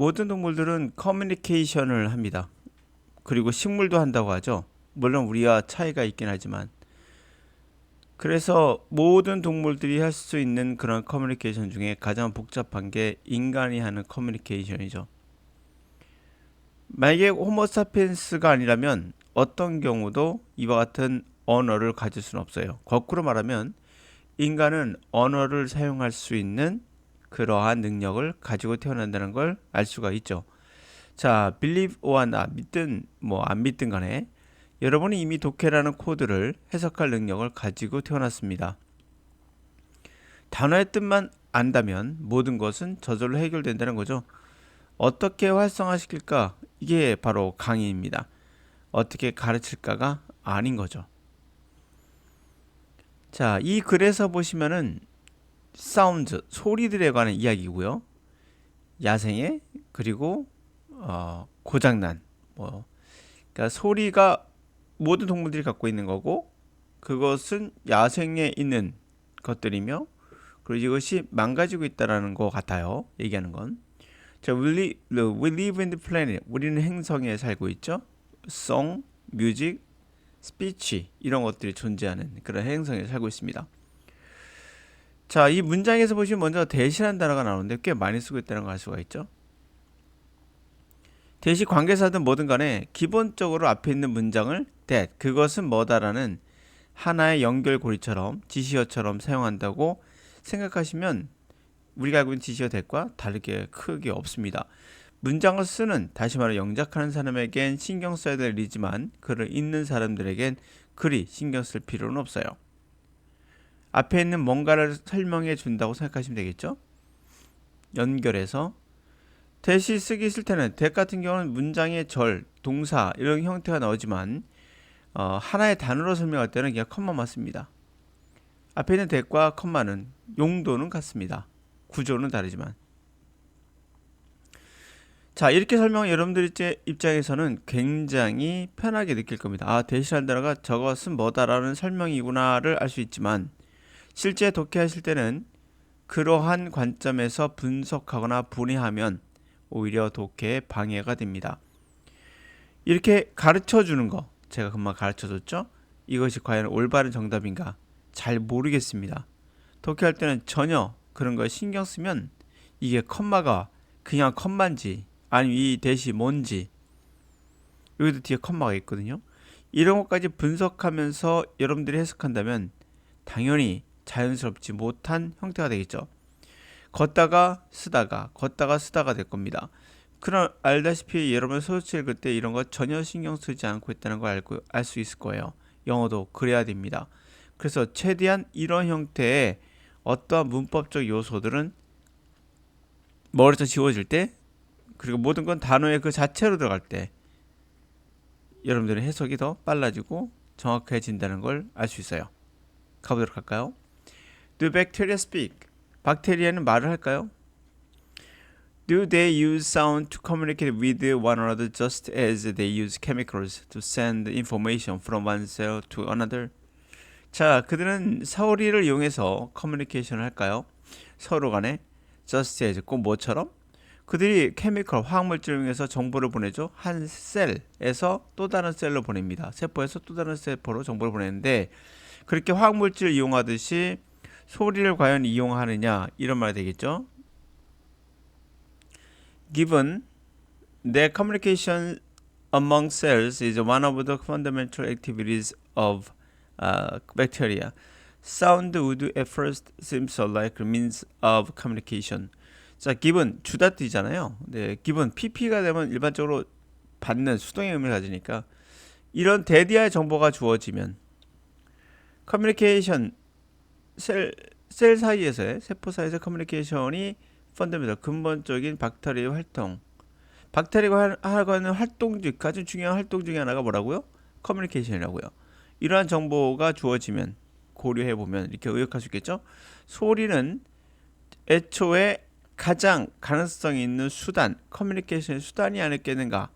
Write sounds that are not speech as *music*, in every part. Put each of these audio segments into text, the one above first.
모든 동물들은 커뮤니케이션을 합니다. 그리고 식물도 한다고 하죠. 물론 우리와 차이가 있긴 하지만 그래서 모든 동물들이 할 수 있는 그런 커뮤니케이션 중에 가장 복잡한 게 인간이 하는 커뮤니케이션이죠. 만약에 호모사피엔스가 아니라면 어떤 경우도 이와 같은 언어를 가질 수는 없어요. 거꾸로 말하면 인간은 언어를 사용할 수 있는 그러한 능력을 가지고 태어난다는 걸 알 수가 있죠. 자, believe or not, 믿든 뭐 안 믿든 간에 여러분이 이미 독해라는 코드를 해석할 능력을 가지고 태어났습니다. 단어의 뜻만 안다면 모든 것은 저절로 해결된다는 거죠. 어떻게 활성화시킬까? 이게 바로 강의입니다. 어떻게 가르칠까가 아닌 거죠. 자, 이 글에서 보시면은 사운드, 소리들에 관한 이야기고요. 야생의 그리고 어, 고장난 뭐 그러니까 소리가 모든 동물들이 갖고 있는 거고 그것은 야생에 있는 것들이며 그리고 이것이 망가지고 있다라는 것 같아요. 얘기하는 건. 자, we live, we live in the planet. 우리는 행성에 살고 있죠. song, music, speech 이런 것들이 존재하는 그런 행성에 살고 있습니다. 자, 이 문장에서 보시면 먼저 대시라는 단어가 나오는데 꽤 많이 쓰고 있다는 걸 알 수가 있죠. 대시 관계사든 뭐든 간에 기본적으로 앞에 있는 문장을 that 그것은 뭐다라는 하나의 연결고리처럼 지시어처럼 사용한다고 생각하시면 우리가 알고 있는 지시어 that과 다르게 크게 없습니다. 문장을 쓰는 다시 말해 영작하는 사람에겐 신경 써야 될 일이지만 글을 읽는 사람들에겐 그리 신경 쓸 필요는 없어요. 앞에 있는 뭔가를 설명해 준다고 생각하시면 되겠죠? 연결해서 대시 쓰기 싫다는 대 같은 경우는 문장의 절, 동사 이런 형태가 나오지만 어, 하나의 단어로 설명할 때는 그냥 컴마만 씁니다. 앞에 있는 대과 컴마는 용도는 같습니다. 구조는 다르지만 자 이렇게 설명 여러분들 입장에서는 굉장히 편하게 느낄 겁니다. 아 대시라는 단어가 저것은 뭐다라는 설명이구나를 알 수 있지만 실제 독해하실 때는 그러한 관점에서 분석하거나 분해하면 오히려 독해에 방해가 됩니다. 이렇게 가르쳐 주는 거 제가 금방 가르쳐 줬죠? 이것이 과연 올바른 정답인가 잘 모르겠습니다. 독해할 때는 전혀 그런 거 신경 쓰면 이게 컴마가 그냥 컴마인지 아니면 이 대시 뭔지 여기도 뒤에 컴마가 있거든요. 이런 것까지 분석하면서 여러분들이 해석한다면 당연히 자연스럽지 못한 형태가 되겠죠. 걷다가 쓰다가 걷다가 쓰다가 될 겁니다. 그럼 알다시피 여러분 소설책 읽을 때 이런 거 전혀 신경 쓰지 않고 있다는 걸 알고 알 수 있을 거예요. 영어도 그래야 됩니다. 그래서 최대한 이런 형태의 어떠한 문법적 요소들은 머리에서 지워질 때 그리고 모든 건 단어의 그 자체로 들어갈 때 여러분들의 해석이 더 빨라지고 정확해진다는 걸 알 수 있어요. 가보도록 할까요? Do bacteria speak? 박테리아는 말을 할까요? Do they use sound to communicate with one another just as they use chemicals to send information from one cell to another? 자, 그들은 소리를 이용해서 커뮤니케이션을 할까요? 서로 간에 just as 꼭 뭐처럼? 그들이 케미컬 화학물질을 이용해서 정보를 보내죠. 한 셀에서 또 다른 셀로 보냅니다. 세포에서 또 다른 세포로 정보를 보내는데 그렇게 화학물질을 이용하듯이 소리를 과연 이용하느냐 이런 말이 되겠죠. Given that communication among cells is one of the fundamental activities of uh, bacteria, sound would at first seem so like means of communication. 자, given 주다 뜻이잖아요. 네, given pp가 되면 일반적으로 받는 수동의 의미를 가지니까 이런 대디아의 정보가 주어지면 커뮤니케이션 셀, 셀 사이에서의 세포 사이에서 커뮤니케이션이 펀더멘tal 근본적인 박테리아의 활동 박테리아가 하고 있는 활동 중 가장 중요한 활동 중에 하나가 뭐라고요? 커뮤니케이션이라고요. 이러한 정보가 주어지면 고려해 보면 이렇게 의역할 수 있겠죠. 소리는 애초에 가장 가능성이 있는 수단, 커뮤니케이션의 수단이 아니겠는가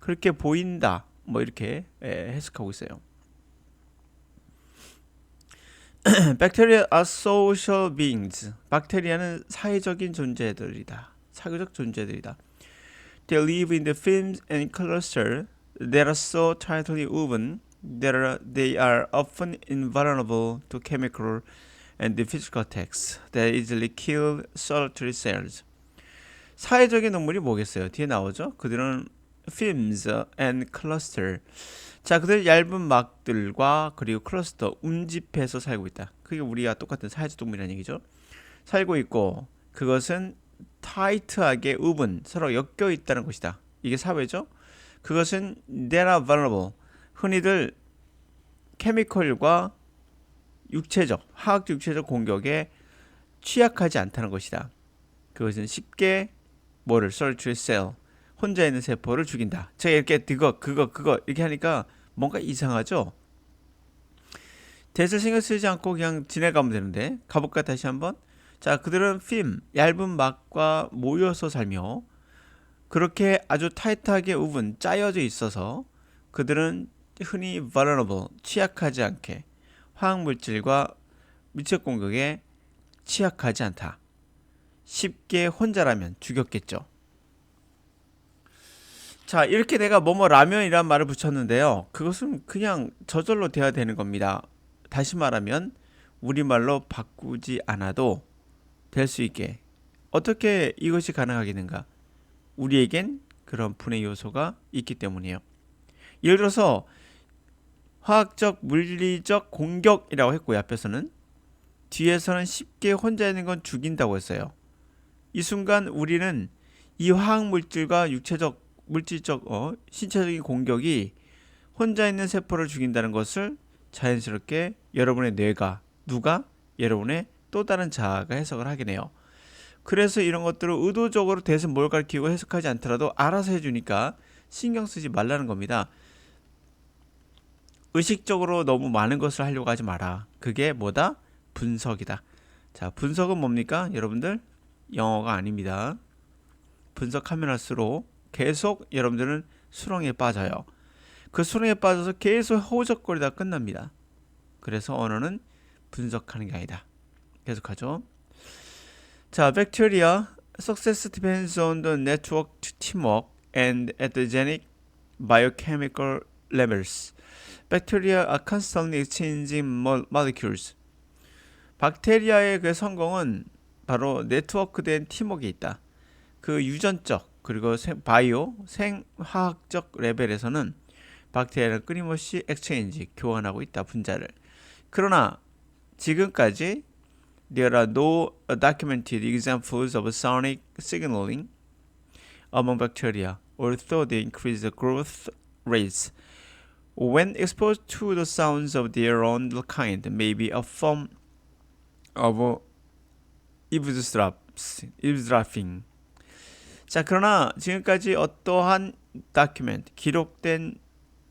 그렇게 보인다. 뭐 이렇게 해석하고 있어요. Bacteria are social beings. 박테리아는 사회적인 존재들이다. 사교적 존재들이다. They live in the films and cluster that are so tightly woven that are, they are often invulnerable to chemical and physical attacks that easily kill solitary cells. 사회적인 동물이 뭐겠어요? 뒤에 나오죠. 그들은 films and cluster. 자, 그들 얇은 막들과 그리고 클러스터, 운집해서 살고 있다. 그게 우리가 똑같은 사회적 동물이라는 얘기죠. 살고 있고 그것은 타이트하게 우분 서로 엮여 있다는 것이다. 이게 사회죠. 그것은 they are vulnerable. 흔히들 케미컬과 육체적, 화학적 육체적 공격에 취약하지 않다는 것이다. 그것은 쉽게 뭐를 solitary cell 혼자 있는 세포를 죽인다. 제가 이렇게 그거 그거 그거 이렇게 하니까 뭔가 이상하죠? 대세 신경 쓰지 않고 그냥 지내가면 되는데 가볼까 다시 한번 자 그들은 film 얇은 막과 모여서 살며 그렇게 아주 타이트하게 우분 짜여져 있어서 그들은 흔히 vulnerable 취약하지 않게 화학 물질과 미적 공격에 취약하지 않다. 쉽게 혼자라면 죽였겠죠. 자, 이렇게 내가 뭐뭐 라면이란 말을 붙였는데요. 그것은 그냥 저절로 돼야 되는 겁니다. 다시 말하면 우리말로 바꾸지 않아도 될 수 있게 어떻게 이것이 가능하겠는가? 우리에겐 그런 분해 요소가 있기 때문이에요. 예를 들어서 화학적 물리적 공격이라고 했고요. 앞에서는 뒤에서는 쉽게 혼자 있는 건 죽인다고 했어요. 이 순간 우리는 이 화학 물질과 육체적 물질적 어, 신체적인 공격이 혼자 있는 세포를 죽인다는 것을 자연스럽게 여러분의 뇌가 누가 여러분의 또 다른 자아가 해석을 하게 돼요. 그래서 이런 것들을 의도적으로 대신 뭘 가르치고 해석하지 않더라도 알아서 해주니까 신경 쓰지 말라는 겁니다. 의식적으로 너무 많은 것을 하려고 하지 마라. 그게 뭐다? 분석이다. 자, 분석은 뭡니까? 여러분들 영어가 아닙니다. 분석하면 할수록 계속 여러분들은 수렁에 빠져요. 그 수렁에 빠져서 계속 허우적거리다 끝납니다. 그래서 언어는 분석하는 게 아니다. 계속하죠. 자, bacteria success depends on the network teamwork and adgenic biochemical levels. Bacteria are constantly exchanging molecules. 박테리아의 그 성공은 바로 네트워크된 팀워크에 있다. 그 유전적 그리고 생, 바이오 생화학적 레벨에서는 박테리아는 끊임없이 엑스체인지 교환하고 있다 분자를. 그러나 지금까지 there are no documented examples of sonic signaling among bacteria, although they increase the growth rates. When exposed to the sounds of their own kind, may be a form of eavesdrops, eavesdropping. 자, 그러나 지금까지 어떠한 다큐멘트, 기록된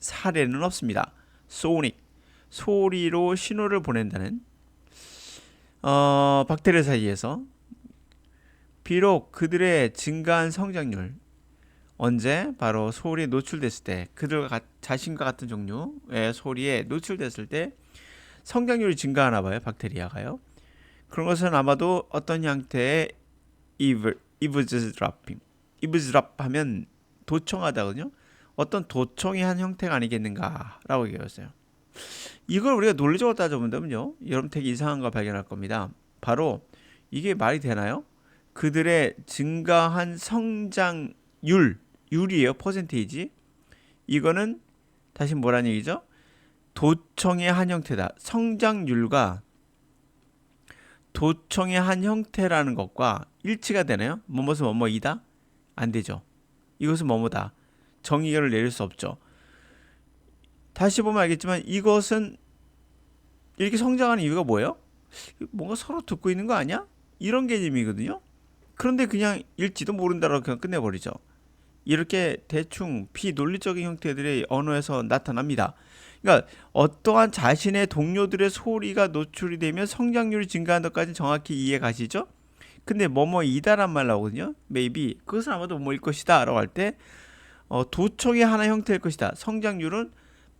사례는 없습니다. 소닉, 소리로 신호를 보낸다는 어, 박테리아 사이에서 비록 그들의 증가한 성장률 언제 바로 소리에 노출됐을 때 그들과 자신과 같은 종류의 소리에 노출됐을 때 성장률이 증가하나 봐요 박테리아가요 그런 것은 아마도 어떤 형태의 이브 이브즈드랍핑 이브즈드랍 하면 도청하다거든요. 어떤 도청의 한 형태가 아니겠는가라고 얘기했어요. 이걸 우리가 논리적으로 따져본다면요. 여러분 되게 이상한 걸 발견할 겁니다. 바로 이게 말이 되나요? 그들의 증가한 성장률 율이에요. 퍼센테이지. 이거는 다시 뭐라는 얘기죠? 도청의 한 형태다. 성장률과 도청의 한 형태라는 것과 일치가 되나요? 뭐뭐는 뭐뭐이다? 안 되죠. 이것은 뭐뭐다. 정의를 내릴 수 없죠. 다시 보면 알겠지만 이것은 이렇게 성장하는 이유가 뭐예요? 뭔가 서로 듣고 있는 거 아니야? 이런 개념이거든요. 그런데 그냥 일지도 모른다라고 그냥 끝내버리죠. 이렇게 대충 비논리적인 형태들이 언어에서 나타납니다. 그러니까 어떠한 자신의 동료들의 소리가 노출이 되면 성장률이 증가한는 것까지 정확히 이해 가시죠? 근데 뭐뭐이다란 말 나오거든요. maybe 그것은 아마도 뭐일 것이다 라고 할때 어, 도청의 하나 형태일 것이다. 성장률은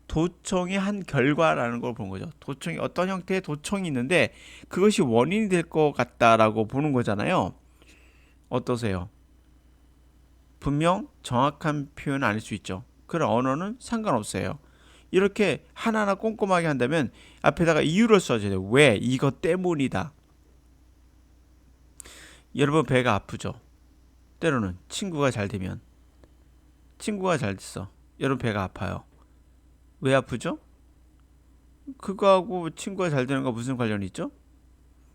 도청의 한 결과라는 걸 보는 거죠. 도청이 어떤 형태의 도청이 있는데 그것이 원인이 될 것 같다라고 보는 거잖아요. 어떠세요? 분명 정확한 표현은 아닐 수 있죠. 그런 언어는 상관없어요. 이렇게 하나하나 꼼꼼하게 한다면 앞에다가 이유를 써줘야 돼요. 왜? 이것 때문이다. 여러분 배가 아프죠? 때로는 친구가 잘 되면 친구가 잘 됐어. 여러분 배가 아파요. 왜 아프죠? 그거하고 친구가 잘 되는 거 무슨 관련이 있죠?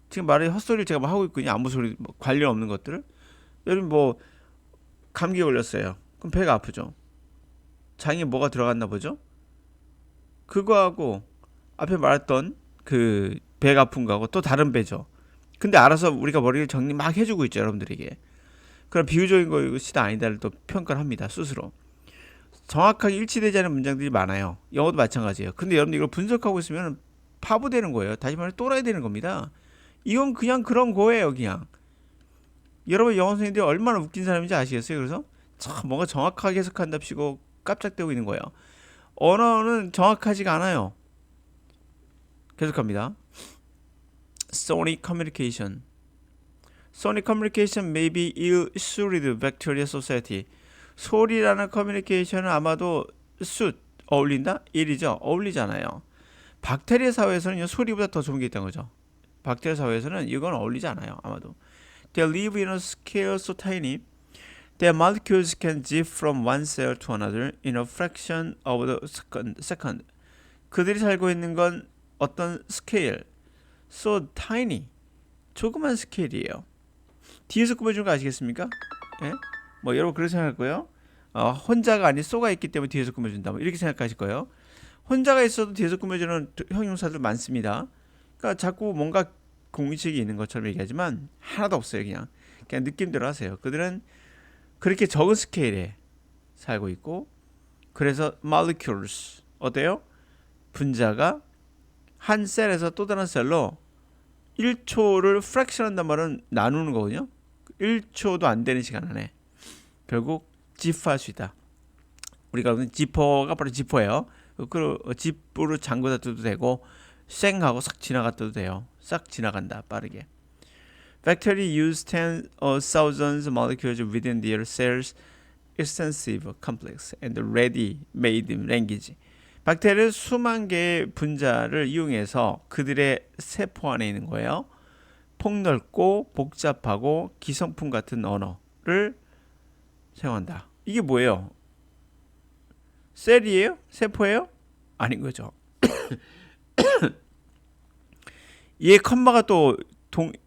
지금 말의 헛소리를 제가 뭐 하고 있군요. 아무 소리 뭐 관련 없는 것들을. 여러분 뭐 감기 걸렸어요. 그럼 배가 아프죠. 장에 뭐가 들어갔나 보죠? 그거하고 앞에 말했던 그 배가 아픈 거하고 또 다른 배죠. 근데 알아서 우리가 머리를 정리 막 해주고 있죠, 여러분들에게. 그럼 비유적인 것이다 아니다를 또 평가를 합니다, 스스로. 정확하게 일치되지 않은 문장들이 많아요. 영어도 마찬가지예요. 근데 여러분 이걸 분석하고 있으면 파부 되는 거예요. 다시 말해 또라이 되는 겁니다. 이건 그냥 그런 거예요, 그냥. 여러분 영어 선생님들이 얼마나 웃긴 사람인지 아시겠어요? 그래서 참 뭔가 정확하게 해석한답시고 깜짝대고 있는 거예요. 언어는 정확하지가 않아요. 계속합니다. Sonic communication. Sonic communication may be ill-suited bacteria society. 소리라는 커뮤니케이션은 아마도 suit 어울린다? 일이죠. 어울리잖아요. 박테리아 사회에서는 소리보다 더 좋은 게 있다는 거죠. 박테리아 사회에서는 이건 어울리지 않아요. 아마도. They live in a scale so tiny their molecules can zip from one cell to another in a fraction of the second. 그들이 살고 있는 건 어떤 스케일, so tiny, 조그만 스케일이에요. 뒤에서 꾸며주는 거 아시겠습니까? 예? 뭐 여러분 그렇게 생각할 거예요. 어, 혼자가 아닌 쏘가 있기 때문에 뒤에서 꾸며준다. 뭐 이렇게 생각하실 거예요. 혼자가 있어도 뒤에서 꾸며주는 형용사들 많습니다. 그러니까 자꾸 뭔가 공식이 있는 것처럼 얘기하지만 하나도 없어요. 그냥 그냥 느낌대로 하세요. 그들은 그렇게 적은 스케일에 살고 있고 그래서 molecules 어때요? 분자가 한 셀에서 또 다른 셀로 1초를 fraction 한단 말은 나누는 거거든요. 1초도 안 되는 시간 안에 결국 지프할 수 있다. 우리가 보는 지퍼가 바로 지퍼예요. 그 지프로 잠그다 뜯도 되고 쌩하고 싹 지나갔다도 돼요. 싹 지나간다 빠르게. Bacteria use tens of thousands molecules within their cells extensive, complex, and ready-made language. 박테리아는 수만 개의 분자를 이용해서 그들의 세포 안에 있는 거예요. 폭넓고 복잡하고 기성품 같은 언어를 사용한다. 이게 뭐예요? 셀이에요? 세포예요? 아닌 거죠. *coughs* 얘 컴마가 또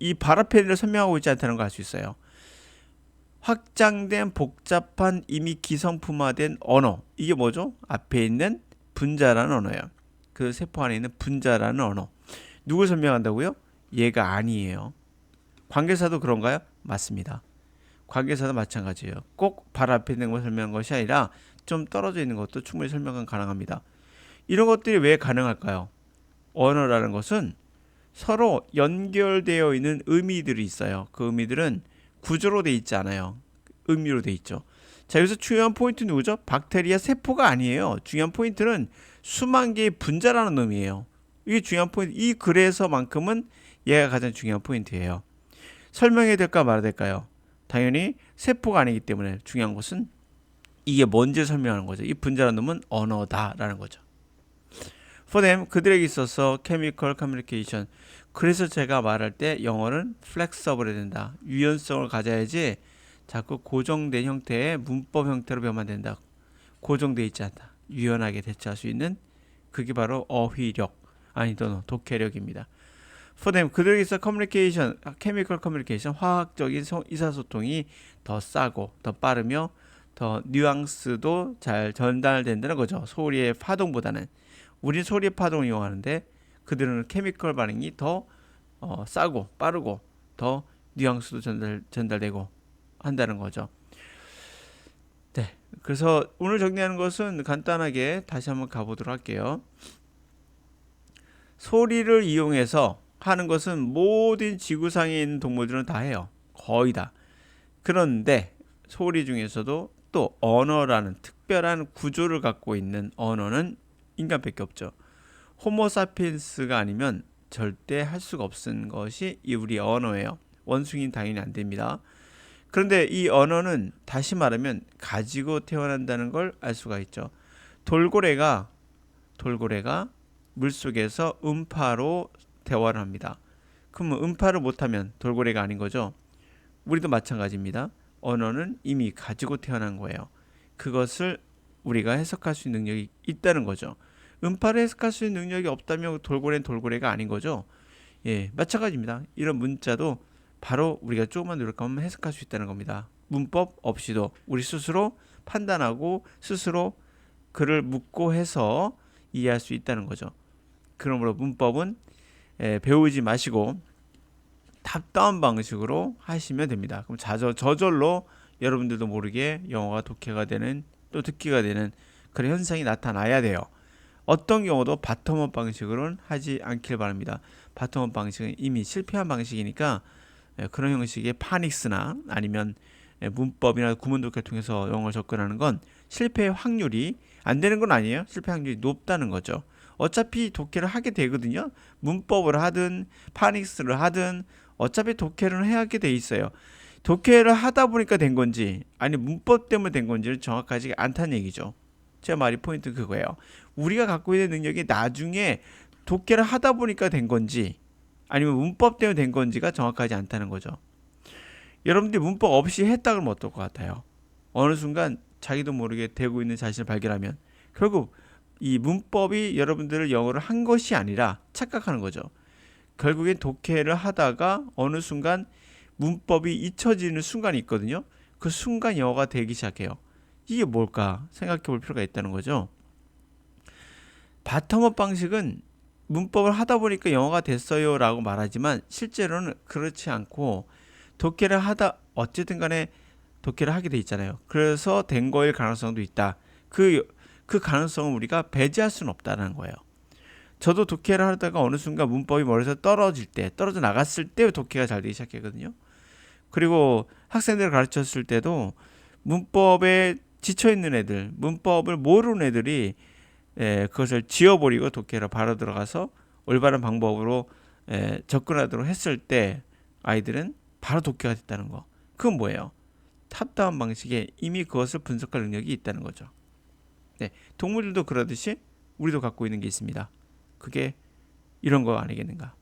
이 바라페리를 설명하고 있지 않다는 걸 알 수 있어요. 확장된 복잡한 이미 기성품화된 언어. 이게 뭐죠? 앞에 있는 분자라는 언어예요. 그 세포 안에 있는 분자라는 언어. 누굴 설명한다고요? 얘가 아니에요. 관계사도 그런가요? 맞습니다. 관계사도 마찬가지예요. 꼭 바로 앞에 있는 걸 설명한 것이 아니라 좀 떨어져 있는 것도 충분히 설명은 가능합니다. 이런 것들이 왜 가능할까요? 언어라는 것은 서로 연결되어 있는 의미들이 있어요. 그 의미들은 구조로 돼 있지 않아요. 의미로 돼 있죠. 자, 여기서 중요한 포인트 누구죠? 박테리아 세포가 아니에요. 중요한 포인트는 수만 개의 분자라는 의미예요. 이게 중요한 포인트. 이 글에서만큼은 얘가 가장 중요한 포인트예요. 설명해야 될까 말아야 될까요? 당연히 세포가 아니기 때문에 중요한 것은 이게 뭔지 설명하는 거죠. 이 분자라는 놈은 언어다라는 거죠. For them, 그들에게 있어서 chemical communication. 그래서 제가 말할 때 영어는 flexible 해야 된다. 유연성을 가져야지 자꾸 고정된 형태의 문법 형태로 배우면 된다. 고정돼 있지 않다. 유연하게 대처할 수 있는 그게 바로 어휘력 아니 또는 독해력입니다. For them, 그들에게 있어 communication, chemical communication, 화학적인 의사소통이 더 싸고 더 빠르며 더 뉘앙스도 잘 전달된다는 거죠. 소리의 파동보다는. 우리는 소리의 파동을 이용하는데 그들은 케미컬 반응이 더 어, 싸고 빠르고 더 뉘앙스도 전달 전달되고 한다는 거죠. 네. 그래서 오늘 정리하는 것은 간단하게 다시 한번 가보도록 할게요. 소리를 이용해서 하는 것은 모든 지구상에 있는 동물들은 다 해요. 거의 다. 그런데 소리 중에서도 또 언어라는 특별한 구조를 갖고 있는 언어는 인간밖에 없죠. 호모사피엔스가 아니면 절대 할 수가 없은 것이 이 우리 언어예요. 원숭이는 당연히 안 됩니다. 그런데 이 언어는 다시 말하면 가지고 태어난다는 걸 알 수가 있죠. 돌고래가 돌고래가 물속에서 음파로 대화를 합니다. 그러면 음파를 못하면 돌고래가 아닌 거죠. 우리도 마찬가지입니다. 언어는 이미 가지고 태어난 거예요. 그것을 우리가 해석할 수 있는 능력이 있다는 거죠. 음파를 해석할 수 있는 능력이 없다면 돌고래는 돌고래가 아닌 거죠. 예, 마찬가지입니다. 이런 문자도 바로 우리가 조금만 노력하면 해석할 수 있다는 겁니다. 문법 없이도 우리 스스로 판단하고 스스로 글을 묻고 해서 이해할 수 있다는 거죠. 그러므로 문법은 에, 배우지 마시고 탑다운 방식으로 하시면 됩니다. 그럼 자저 저절로 여러분들도 모르게 영어가 독해가 되는 또 듣기가 되는 그런 현상이 나타나야 돼요. 어떤 경우도 바텀업 방식으로는 하지 않길 바랍니다. 바텀업 방식은 이미 실패한 방식이니까 에, 그런 형식의 파닉스나 아니면 에, 문법이나 구문 독해를 통해서 영어를 접근하는 건 실패의 확률이 안 되는 건 아니에요. 실패 확률이 높다는 거죠. 어차피 독해를 하게 되거든요. 문법을 하든 파닉스를 하든 어차피 독해를 해야 하게 돼 있어요. 독해를 하다 보니까 된 건지 아니 문법 때문에 된 건지는 정확하지 않다는 얘기죠. 제 말이 포인트 그거예요. 우리가 갖고 있는 능력이 나중에 독해를 하다 보니까 된 건지 아니면 문법 때문에 된 건지가 정확하지 않다는 거죠. 여러분들이 문법 없이 했다 그러면 어떨 것 같아요? 어느 순간 자기도 모르게 되고 있는 자신을 발견하면 결국 이 문법이 여러분들을 영어를 한 것이 아니라 착각하는 거죠. 결국엔 독해를 하다가 어느 순간 문법이 잊혀지는 순간이 있거든요. 그 순간 영어가 되기 시작해요. 이게 뭘까 생각해 볼 필요가 있다는 거죠. 바텀업 방식은 문법을 하다 보니까 영어가 됐어요 라고 말하지만 실제로는 그렇지 않고 독해를 하다 어쨌든 간에 독해를 하게 돼 있잖아요. 그래서 된 거일 가능성도 있다. 그, 그 가능성을 우리가 배제할 수는 없다는 거예요. 저도 독해를 하다가 어느 순간 문법이 머리에서 떨어질 때, 떨어져 나갔을 때 독해가 잘 되기 시작했거든요. 그리고 학생들을 가르쳤을 때도 문법에 지쳐 있는 애들, 문법을 모르는 애들이 에, 그것을 지워버리고 독해로 바로 들어가서 올바른 방법으로 에, 접근하도록 했을 때 아이들은 바로 독해가 됐다는 거. 그건 뭐예요? 탑다운 방식에 이미 그것을 분석할 능력이 있다는 거죠. 네, 동물들도 그러듯이 우리도 갖고 있는 게 있습니다. 그게 이런 거 아니겠는가?